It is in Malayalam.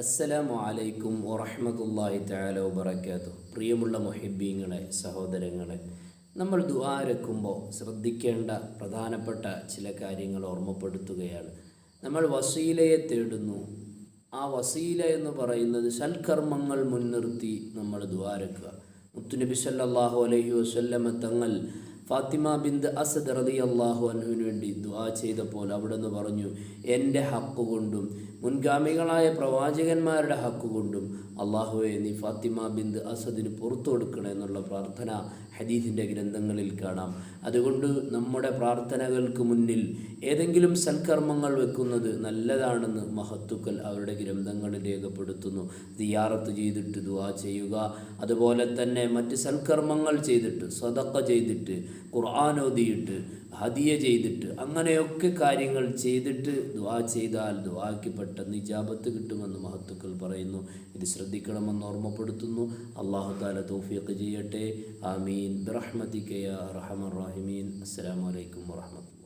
അസ്സലാമു അലൈക്കും വറഹ്മത്തുള്ളാഹി തആല വബറകാതുഹു. പ്രിയമുള്ള മുഹിബ്ബീങ്ങളെ സഹോദരങ്ങളെ നമ്മൾ ദുആരക്കുമ്പോൾ ശ്രദ്ധിക്കേണ്ട പ്രധാനപ്പെട്ട ചില കാര്യങ്ങൾ ഓർമ്മപ്പെടുത്തുകയാണ്. നമ്മൾ വസീലയെ തേടുന്നു. ആ വസീല എന്ന് പറയുന്നത് സൽക്കർമ്മങ്ങൾ മുൻനിർത്തി നമ്മൾ ദുആരക്കുക മുത്തുനബി സല്ലല്ലാഹു അലൈഹി വസല്ലമ തങ്ങൾ ഫാത്തിമ ബിന്ദ് അസദ് റതി അള്ളാഹു അനുവിന് വേണ്ടി ദുആ ചെയ്തപ്പോൾ അവിടെ നിന്ന് പറഞ്ഞു എന്റെ ഹക്ക് കൊണ്ടും മുൻഗാമികളായ പ്രവാചകന്മാരുടെ ഹക്ക് കൊണ്ടും അള്ളാഹുവെ നീ ഫാത്തിമ ബിന്ദ് അസദിന് പുറത്തു കൊടുക്കണം എന്നുള്ള പ്രാർത്ഥന ഹദീദിന്റെ ഗ്രന്ഥങ്ങളിൽ കാണാം. അതുകൊണ്ട് നമ്മുടെ പ്രാർത്ഥനകൾക്ക് മുന്നിൽ ഏതെങ്കിലും സൽക്കർമ്മങ്ങൾ വെക്കുന്നത് നല്ലതാണെന്ന് മഹത്തുക്കൾ അവരുടെ ഗ്രന്ഥങ്ങളിൽ രേഖപ്പെടുത്തുന്നു. ദിയാറത്ത് ചെയ്തിട്ട് ദുവാ ചെയ്യുക അതുപോലെ തന്നെ മറ്റ് സൽക്കർമ്മങ്ങൾ ചെയ്തിട്ട് സ്വതക്ക ചെയ്തിട്ട് ഖുർആൻ ഓതിയിട്ട് ഹദിയ ചെയ്തിട്ട് അങ്ങനെയൊക്കെ കാര്യങ്ങൾ ചെയ്തിട്ട് ദുവാ ചെയ്താൽ ദുവാക്ക് പെട്ടെന്ന് ഇജാബത്ത് കിട്ടുമെന്ന് മഹത്തുക്കൾ പറയുന്നു. ഇത് ശ്രദ്ധിക്കണമെന്ന് ഓർമ്മപ്പെടുത്തുന്നു. അള്ളാഹു താല തൗഫീഖ് ചെയ്യട്ടെ. ആമീൻ. ബിറഹ്മതിക യാ റഹമർ റഹിമീൻ. അസ്സലാമു അലൈക്കും വറഹ്മത്തുള്ളാഹി